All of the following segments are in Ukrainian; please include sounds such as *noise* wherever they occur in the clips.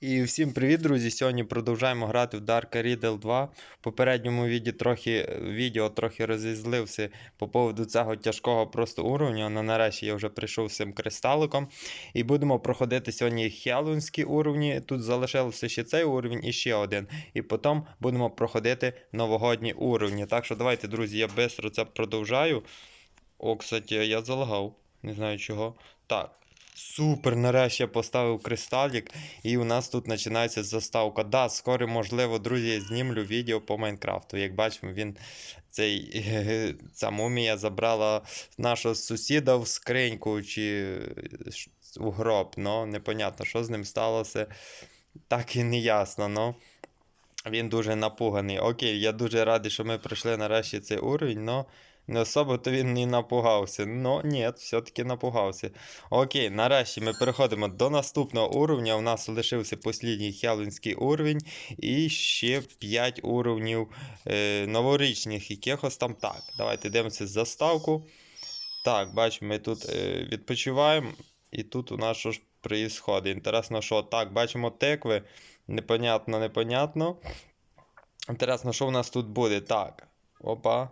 І всім привіт, друзі! Сьогодні продовжуємо грати в Dark Riddle 2. В попередньому відео трохи, відео трохи розізлився по поводу цього тяжкого просто уровня. але нарешті я вже прийшов з цим кристаликом. І будемо проходити сьогодні хеллоуінські уровні. Тут залишився ще цей уровень і ще один. І потім будемо проходити новогодні уровні. Так що давайте, друзі, я швидко це продовжаю. О, кстати, я залагав. Не знаю чого. Так. Супер, нарешті я поставив кристалік, і у нас тут починається заставка. Да, скоро, можливо, друзі, я знімлю відео по Майнкрафту. Як бачимо, він цей *laughs* ця мумія забрала нашого сусіда в скриньку чи ш- у гроб. Ну, непонятно, що з ним сталося. Так і не ясно, ну. Він дуже напуганий. Окей, я дуже радий, що ми пройшли нарешті цей уровень, но не особо то він не напугався. Ну, ні, все-таки напугався. Окей, нарешті ми переходимо до наступного уровня. У нас лишився послідній хеллоуінський уровень. І ще 5 уровнів е, новорічних якихось там. Так, давайте дивимося заставку. Так, бачимо, ми тут е, відпочиваємо. І тут у нас що ж проїсходить. Інтересно, що так, бачимо тикви. Непонятно, непонятно. Інтересно, що в нас тут буде? Так. Опа.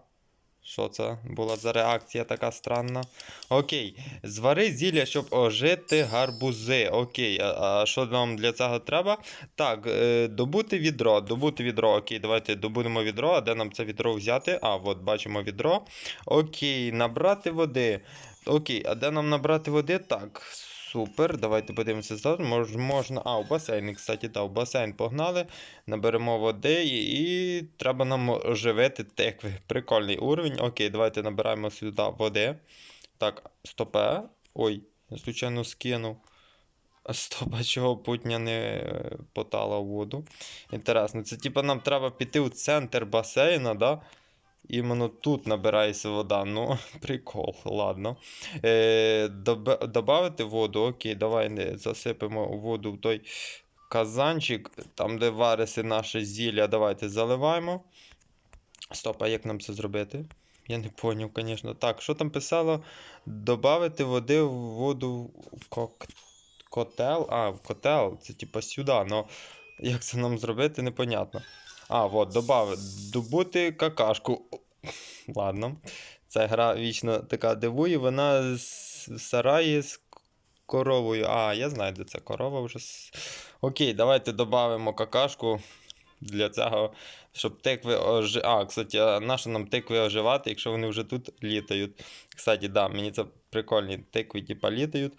Що це була за реакція така странна? Окей. Звари зілля, щоб ожити гарбузи. Окей, а, що нам для цього треба? Так, е, добути відро. Добути відро. Окей, давайте добудемо відро. А де нам це відро взяти? А, от бачимо відро. Окей, набрати води. Окей, а де нам набрати води? Так. Супер, давайте подивимося зараз. Мож, можна. А, у басейн, кстати, так, у басейн погнали. Наберемо води і, треба нам оживити тикви. Прикольний уровень. Окей, давайте набираємо сюди води. Так, стопе. Ой, я случайно скинув. Стопа, чого путня не е, потала в воду. Інтересно, це типа нам треба піти у центр басейна, да? Іменно тут набирається вода. Ну, *laughs* прикол, ладно. Е, доб- добавити воду, окей, давай засипемо воду в той казанчик, там, де вариться наше зілля. Давайте заливаємо. Стоп, а як нам це зробити? Я не поняв, звісно. Так, що там писало? Добавити води в воду в кок... котел. А, в котел, це типа сюди. Ну, як це нам зробити, непонятно. А, от, добавити. Добути какашку. Ладно. Ця гра вічно така дивує, вона з сараї з коровою. А, я знаю, де це корова вже. Окей, давайте додамо какашку для цього, щоб тикви ожи... А, кстати, нащо нам тикви оживати, якщо вони вже тут літають. Кстати, да, мені це прикольні тикви, типа літають.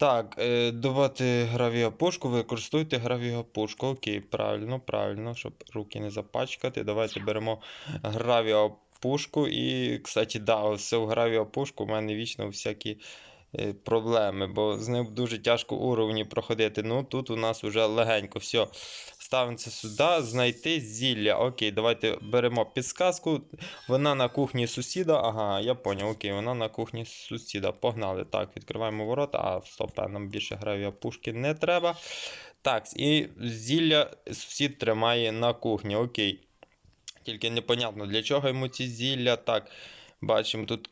Так, е, давати гравіопушку, використовуйте гравіопушку. Окей, правильно, правильно, щоб руки не запачкати. Давайте беремо гравіопушку. І, кстати, да, ось в гравіопушку у мене вічно всякі е, проблеми, бо з ним дуже тяжко уровні проходити. Ну, тут у нас вже легенько. Все. Ставимо це сюди, знайти зілля. Окей, давайте беремо підсказку. Вона на кухні сусіда. Ага, я поняв, окей, вона на кухні сусіда. Погнали. Так, відкриваємо ворота. А, стоп, нам більше гравія пушки не треба. Так, і зілля сусід тримає на кухні. Окей. Тільки непонятно, для чого йому ці зілля. Так. Бачимо тут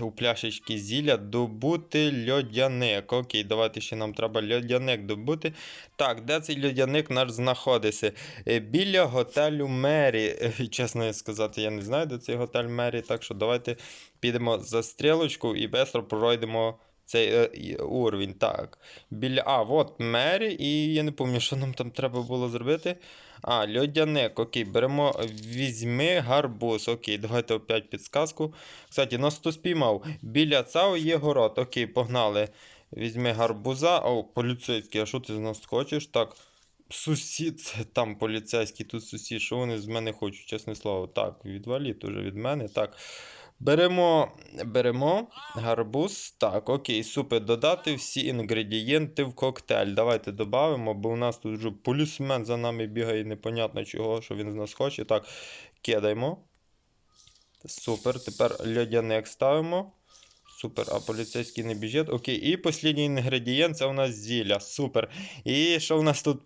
у пляшечки зілля добути льодяник. Окей, давайте ще нам треба льодяник добути. Так, де цей льодяник наш знаходиться? Е, Біля готелю Мері. Е, Чесно сказати, я не знаю, де цей готель Мері. Так що давайте підемо за стрілочку і швидко пройдемо цей е, уровень. Так. Біля. А, от Мері, і я не пам'ятаю, що нам там треба було зробити. А, льодяник, окей, беремо, візьми гарбуз. Окей, давайте опять підсказку. Кстати, нас хто спіймав. Біля ЦАО є город. Окей, погнали. Візьми гарбуза. О, поліцейський, а що ти з нас хочеш? Так. Сусід, *laughs* там поліцейський, тут сусід, що вони з мене хочуть, чесне слово. Так, відваліть уже від мене. Так. Беремо, беремо гарбуз. Так, окей, супер. Додати всі інгредієнти в коктейль. Давайте додамо, бо у нас тут вже полісмен за нами бігає, непонятно чого, що він з нас хоче. Так, кидаємо. Супер. Тепер льодяник ставимо. Супер, а поліцейський не біжить. Окей, і останній інгредієнт це у нас зілля. Супер. І що в нас тут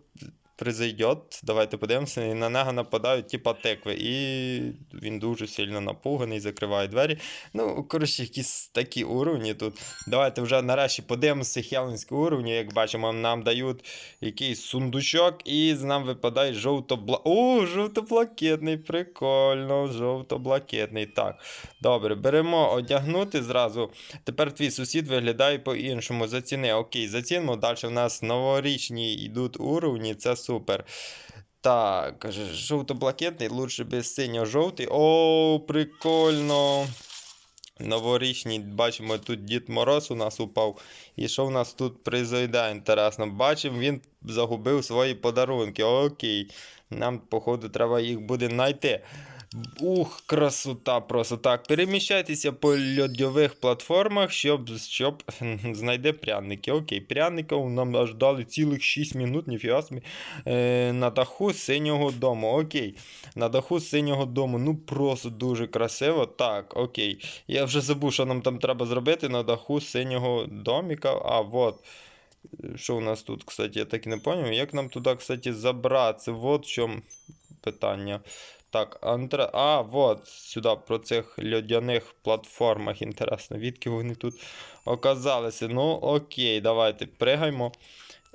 призайдет. Давайте подивимося. І на нього нападають типа тикви. І він дуже сильно напуганий, закриває двері. Ну, коротше, якісь такі уровні тут. Давайте вже нарешті подивимося хеленські уровні. Як бачимо, нам дають якийсь сундучок, і з нам випадає жовто-бла. О, жовто-блакитний, прикольно, жовто-блакитний. Так, добре, беремо одягнути зразу. Тепер твій сусід виглядає по-іншому. Заціни. Окей, зацінимо. Далі в нас новорічні йдуть уровні, це супер. Так, жовто-блакитний, лучше без синьо-жовтий. О, прикольно. Новорічний, бачимо, тут Дід Мороз у нас упав. І що в нас тут призойда, Інтересно. Бачимо, він загубив свої подарунки. Окей. Нам, походу, треба їх буде знайти. Ух, красота просто так. Переміщайтеся по льодових платформах, щоб, щоб *laughs* знайде пряники. Окей, пряників нам аж дали цілих 6 минут, ніфіга собі. Е, на даху синього дому. Окей. На даху синього дому. Ну просто дуже красиво. Так, окей. Я вже забув, що нам там треба зробити на даху синього доміка. А, вот. Що у нас тут, кстати, я так і не зрозумів. Як нам туди, кстати, забратися? Вот в чому питання. Так, антра... А, вот, сюди, про цих льодяних платформах. Інтересно, відки вони тут оказалися. Ну, окей, давайте пригаймо.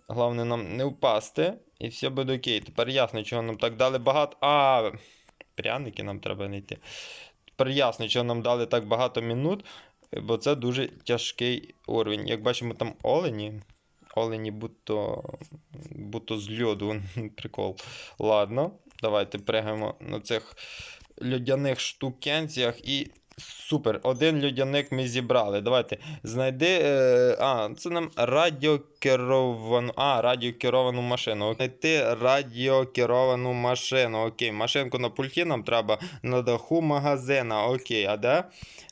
Головне нам не впасти. І все буде окей. Тепер ясно, чого нам так дали багато. А, пряники нам треба знайти. Тепер ясно, чого нам дали так багато минут, бо це дуже тяжкий уровень. Як бачимо, там олені. Олені будто, будто з льоду. *laughs* Прикол. Ладно, давайте пригаємо на цих льодяних штукенціях і. Супер, один льодяник ми зібрали. Давайте знайди. Е, а, це нам радіокеровану. А, радіокеровану машину. Знайти радіокеровану машину. Окей, машинку на пульті нам треба на даху магазина. Окей, а де?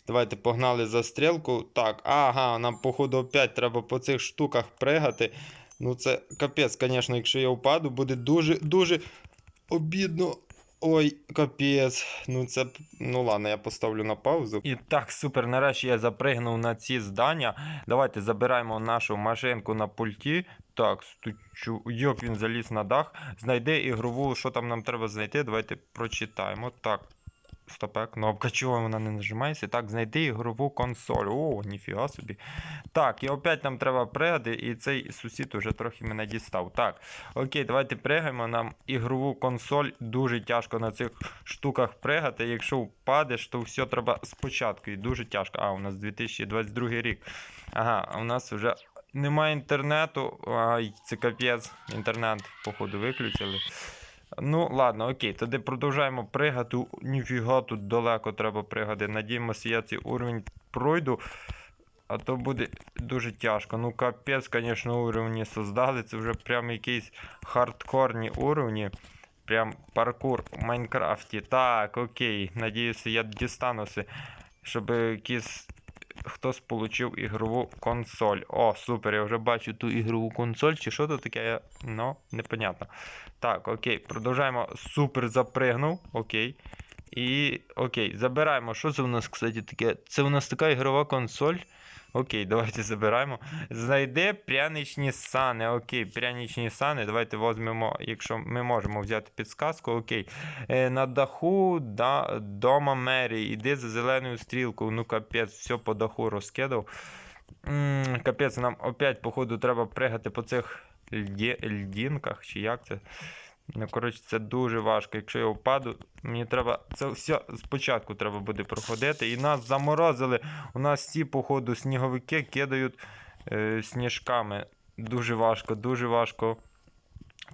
Давайте погнали за стрілку. Так, ага, нам, походу, опять треба по цих штуках пригати. Ну, це капець, звісно, якщо я впаду, буде дуже-дуже обідно. Ой, капець. Ну це. Ну ладно, я поставлю на паузу. І так, супер. Нарешті я запригнув на ці здання. Давайте забираємо нашу машинку на пульті. Так, стучу. Як він заліз на дах. Знайди ігрову, що там нам треба знайти. Давайте прочитаємо. Так. Стопе, кнопка, чого вона не нажимається? Так, знайди ігрову консоль. О, ніфіга собі. Так, і опять нам треба пригати, і цей сусід уже трохи мене дістав. Так, окей, давайте пригаємо. Нам ігрову консоль дуже тяжко на цих штуках пригати. Якщо впадеш, то все треба спочатку. І дуже тяжко. А, у нас 2022 рік. Ага, у нас вже немає інтернету. Ай, це капець. Інтернет, походу, виключили. Ну, ладно, окей, тоді продовжаємо пригати. Ніфіга тут далеко треба пригати. Надіємося, я цей уровень пройду. А то буде дуже тяжко. Ну, капець, звісно, уровні создали. Це вже прям якісь хардкорні уровні. Прям паркур в Майнкрафті. Так, окей. Надіюся, я дістануся, щоб якийсь хтось получив ігрову консоль. О, супер, я вже бачу ту ігрову консоль. Чи що це таке? Ну, непонятно. Так, окей, продовжаємо. Супер запригнув. Окей. І окей, забираємо. Що це у нас, кстати, таке? Це у нас така ігрова консоль. Окей, давайте забираємо. Знайди пряничні сани. Окей, пряничні сани. Давайте візьмемо, якщо ми можемо взяти підсказку. Окей. Е, на даху да, дома Мері. Іди за зеленою стрілкою. Ну, капець, все по даху розкидав. Капець, нам опять, походу, треба пригати по цих льді, льдінках, чи як це. Ну, коротше, це дуже важко. Якщо я впаду, мені треба. Це все спочатку треба буде проходити. І нас заморозили. У нас ці, походу, сніговики кидають е, сніжками. Дуже важко, дуже важко.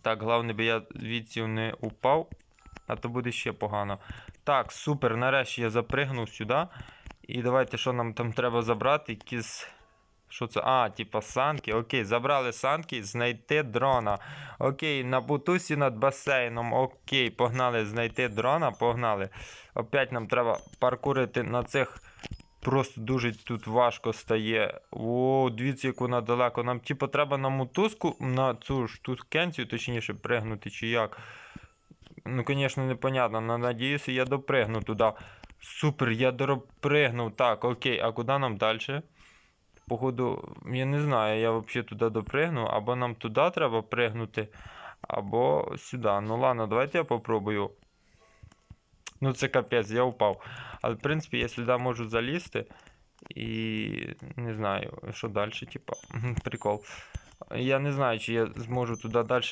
Так, головне, би я звідси не упав, а то буде ще погано. Так, супер. Нарешті я запригнув сюди. І давайте, що нам там треба забрати? Якісь. Що це? А, типа санки. Окей, забрали санки, знайти дрона. Окей, на бутусі над басейном. Окей, погнали знайти дрона, погнали. Опять нам треба паркурити на цих. Просто дуже тут важко стає. О, дивіться, як вона далеко. Нам, типу, треба на мотузку, на цю штукенцію, точніше, пригнути чи як. Ну, звісно, непонятно. Но надіюся, я допригну туди. Супер, я допригнув. Так, окей, а куди нам далі? Походу, я не знаю, я взагалі туди допригну, або нам туди треба пригнути, або сюди. Ну ладно, давайте я попробую. Ну, це капець, я впав. Але, в принципі, я сюди можу залізти. І не знаю, що далі, типа, *laughs* прикол. Я не знаю, чи я зможу туди далі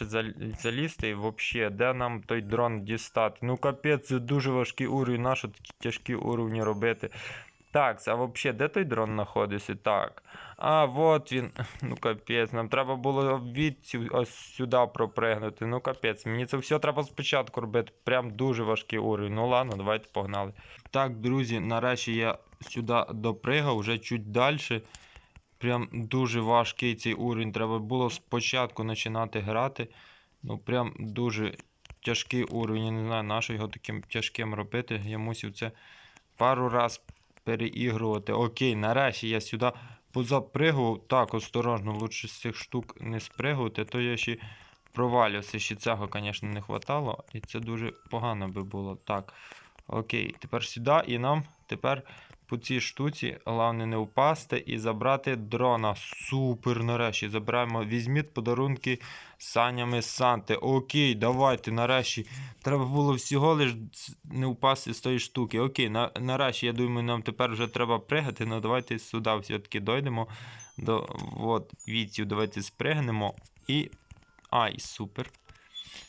залізти. І взагалі, де нам той дрон дістати? Ну, капець, це дуже важкий уровень, нащо такі тяжкі уровні робити? Так, а взагалі, де той дрон знаходиться? Так. А, от він. *laughs* Ну капець, нам треба було від цю- ось сюди пропригнути. Ну капець, мені це все треба спочатку робити. Прям дуже важкий уровень. Ну ладно, давайте погнали. Так, друзі, нарешті я сюди допригав, вже чуть далі. Прям дуже важкий цей уровень. Треба було спочатку починати грати. Ну, прям дуже тяжкий уровень. Я не знаю, на що його таким тяжким робити. Я мусив це пару раз переігрувати. Окей, нарешті я сюди позапригував. Так, осторожно, лучше з цих штук не спригувати, то я ще провалювався. Ще цього, звісно, не хватало. І це дуже погано би було. Так. Окей, тепер сюди і нам тепер по цій штуці, головне не впасти і забрати дрона. Супер, нарешті. Забираємо. Візьміть подарунки санями Санти. Окей, давайте, нарешті. Треба було всього лиш не впасти з тої штуки. Окей, на, нарешті, я думаю, нам тепер вже треба пригати. Ну давайте сюди все-таки дойдемо. До, от, відсів, давайте спригнемо. І. Ай, супер.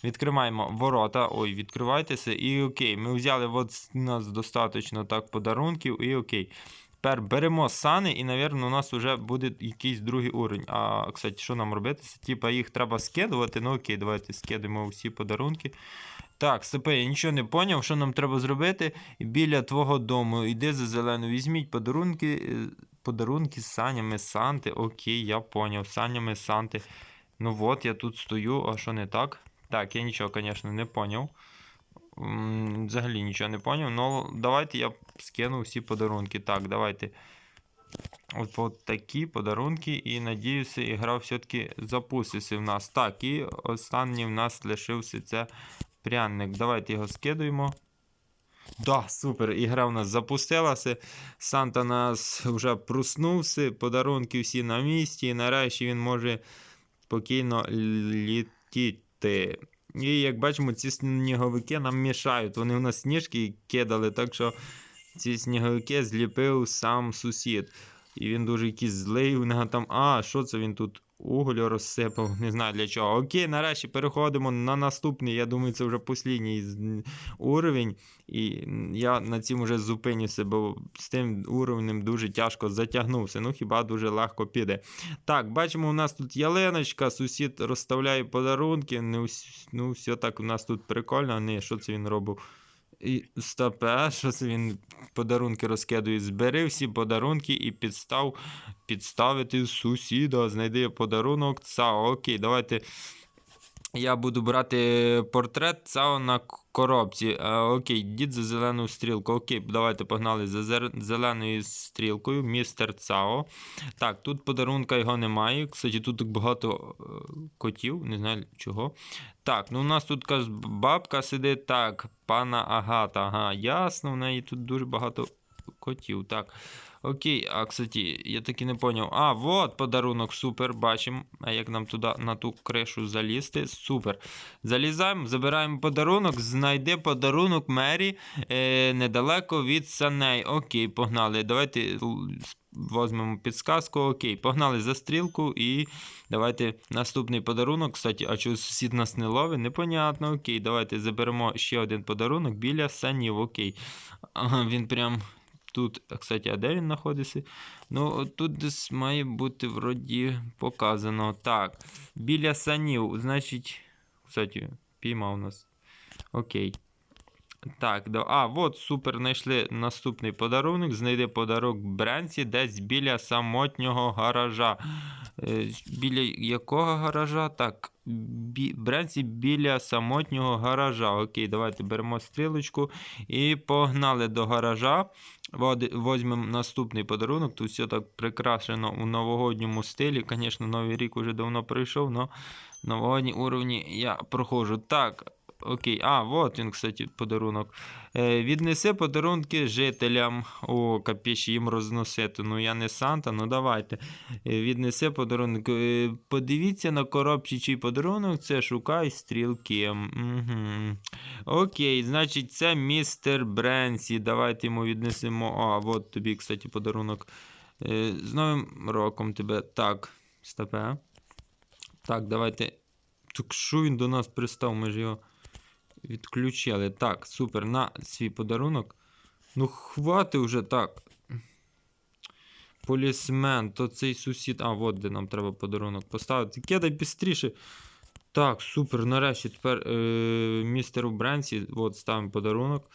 Відкриваємо ворота. Ой, відкривайтеся. І окей, ми взяли от у нас достатньо так подарунків, і окей. Тепер беремо сани, і, напевно, у нас вже буде якийсь другий уровень. А, кстати, що нам робити? Типа їх треба скидувати. Ну окей, давайте скидемо всі подарунки. Так, стопе, я нічого не поняв, що нам треба зробити біля твого дому. Іди за зелену, візьміть подарунки, е, подарунки з санями Санти. Окей, я поняв. Санями Санти. Ну от, я тут стою, а що не так? Так, я нічого, звісно, не поняв. Взагалі нічого не поняв. Ну, давайте я скину всі подарунки. Так, давайте. От, от такі подарунки, і надіюся, ігра все-таки запуститься в нас. Так, і останній в нас лишився це пряник. Давайте його скидуємо. Да, супер, ігра в нас запустилася. Санта нас вже проснувся, подарунки всі на місці, і нарешті він може спокійно літіти. І як бачимо, ці сніговики нам мішають. Вони в нас сніжки кидали, так що ці сніговики зліпив сам сусід. І він дуже якийсь злий. У нього там. А, що це він тут? Уголь розсипав, не знаю для чого. Окей, нарешті переходимо на наступний. Я думаю, це вже послідній уровень. І я на цьому вже зупинюся, бо з тим уровнем дуже тяжко затягнувся. Ну хіба дуже легко піде. Так, бачимо, у нас тут ялиночка, сусід розставляє подарунки. Ну все так у нас тут прикольно. Не, що це він робив? І стопе, що це він подарунки розкидує? Збери всі подарунки і підстав підставити сусіда. Знайди подарунок. Це Окей, давайте. Я буду брати портрет ЦАО на коробці. А, окей, дід за зелену стрілку. Окей, давайте погнали за зер- зеленою стрілкою. Містер ЦАО. Так, тут подарунка його немає. Кстати, тут багато е, котів, не знаю чого. Так, ну у нас тут бабка сидить. Так, пана Агата. Ага, ясно, в неї тут дуже багато котів. Так. Окей, а кстати, я таки не поняв. А, вот подарунок, супер, бачимо. А як нам туди на ту кришу залізти? Супер. Залізаємо, забираємо подарунок, знайди подарунок Мері е, недалеко від саней. Окей, погнали. Давайте возьмемо підсказку. Окей, погнали за стрілку і давайте наступний подарунок. Кстати, а чого сусід нас не ловить? Непонятно. Окей, давайте заберемо ще один подарунок біля санів. Окей. Він прям тут. Кстати, а де він знаходиться? Ну, тут десь має бути вроді показано. Так. Біля санів. Значить, кстати, піймав нас. Окей. Так, да. а, от супер, знайшли наступний подарунок. Знайди подарунок Бренсі десь біля самотнього гаража. Е, біля якого гаража? Так, бі... бренці біля самотнього гаража. Окей, давайте беремо стрілочку і погнали до гаража. Возьмемо наступний подарунок. Тут все так прикрашено у новогодньому стилі. Звісно, новий рік уже давно прийшов, але новогодні уровні я проходжу. Так, Окей. А, вот він, кстати, подарунок. Е, віднеси подарунки жителям. О, капіш, їм розносити. Ну, я не Санта, ну давайте. Е, віднеси подарунок. Е, подивіться на коробці, чий подарунок. Це шукай стрілки. Угу. Окей, значить, це містер Бренсі. Давайте йому віднесемо. А, от тобі, кстати, подарунок. Е, з Новим роком тебе. Так, стопе. Так, давайте. Так що він до нас пристав? Ми ж його відключили. Так, супер. На свій подарунок. Ну, хвати вже так. Полісмен, то цей сусід. А, от де нам треба подарунок поставити. Кидай бістріше. Так, супер. Нарешті тепер е, містеру Бренсі. От ставимо подарунок.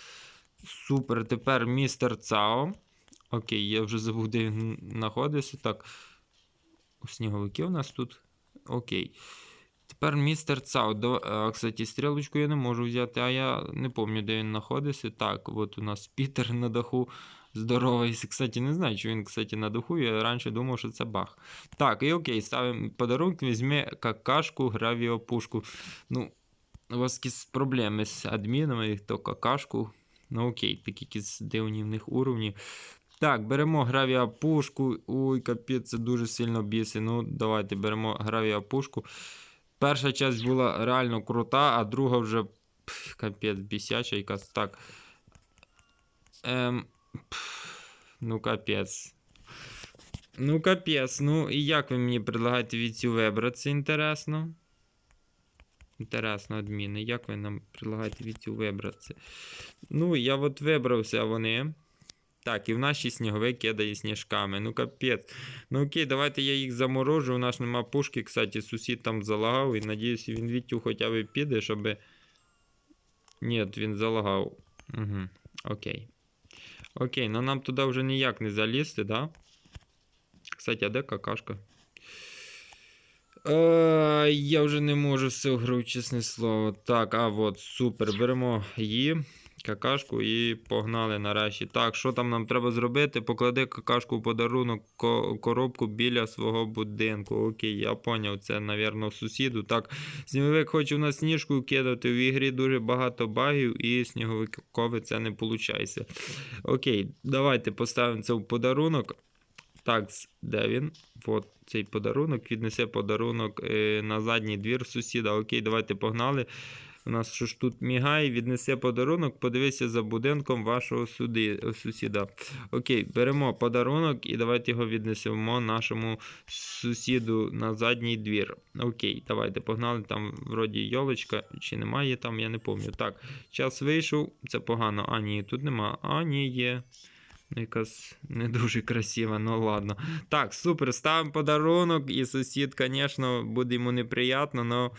Супер. Тепер містер Цао. Окей, я вже забув, де він знаходився. Так. Сніговики у нас тут. Окей. Тепер містер. До, а, кстати, стрілочку я не можу взяти, а я не пам'ятаю, де він знаходився. Так, от у нас Пітер на даху. Здоровий. Кстати, не знаю, чи він, кстати, на даху. Я раніше думав, що це баг. Так, і окей, ставимо подарунок, візьми какашку, гравіопушку. Ну, у вас якісь проблеми з адмінами, то какашку. Ну окей, такі якісь дивні в них уровні. Так, беремо гравіапушку. Ой, капець, це дуже сильно бісить. Ну, давайте беремо гравіапушку. Перша часть була реально крута, а друга вже капець бісяча якась. Так. Ем, ну, капець. Ну, капець. Ну, і як ви мені предлагаєте від цю вибрати? Інтересно. Інтересно, адміни, як ви нам предлагаєте від цю вибратися? Ну, я от вибрався, вони. Так, і в ще сніговик кидає сніжками. Ну капець. Ну окей, давайте я їх заморожу. У нас нема пушки, кстати, сусід там залагав. І надіюсь, він відтю хоча б піде, щоб. Ні, він залагав. Угу. Окей. Окей, ну нам туди вже ніяк не залізти, да? Кстати, а де какашка? Е, я вже не можу всю гру, чесне слово. Так, а от, супер. Беремо її, какашку і погнали нарешті. Так, що там нам треба зробити? Поклади какашку в подарунок ко- коробку біля свого будинку. Окей, я поняв, це, напевно, сусіду. Так, сніговик хоче у нас сніжку кидати. В ігрі дуже багато багів, і сніговикові це не виходить. Окей, давайте поставимо це в подарунок. Так, де він? От цей подарунок. Віднесе подарунок е, на задній двір сусіда. Окей, давайте погнали. У нас що ж тут мігає, віднесе подарунок, подивися за будинком вашого суди, сусіда. Окей, беремо подарунок і давайте його віднесемо нашому сусіду на задній двір. Окей, давайте погнали. Там вроді йолочка, чи немає там, я не пам'ятаю. Так, час вийшов, це погано. А, ні, тут нема. А, ні, є. Якась не дуже красива, ну ладно. Так, супер, ставимо подарунок, і сусід, звісно, буде йому неприємно, але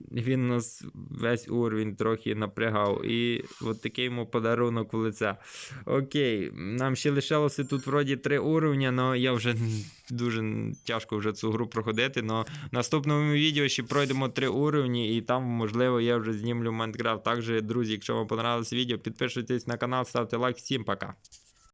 він нас весь уровень трохи напрягав. І от такий йому подарунок в лице. Окей, нам ще лишилося тут вроді три уровня, але я вже *laughs* дуже тяжко вже цю гру проходити. Но в наступному відео ще пройдемо три уровні, і там, можливо, я вже знімлю Майнкрафт. Також, друзі, якщо вам понравилось відео, підписуйтесь на канал, ставте лайк. Всім пока.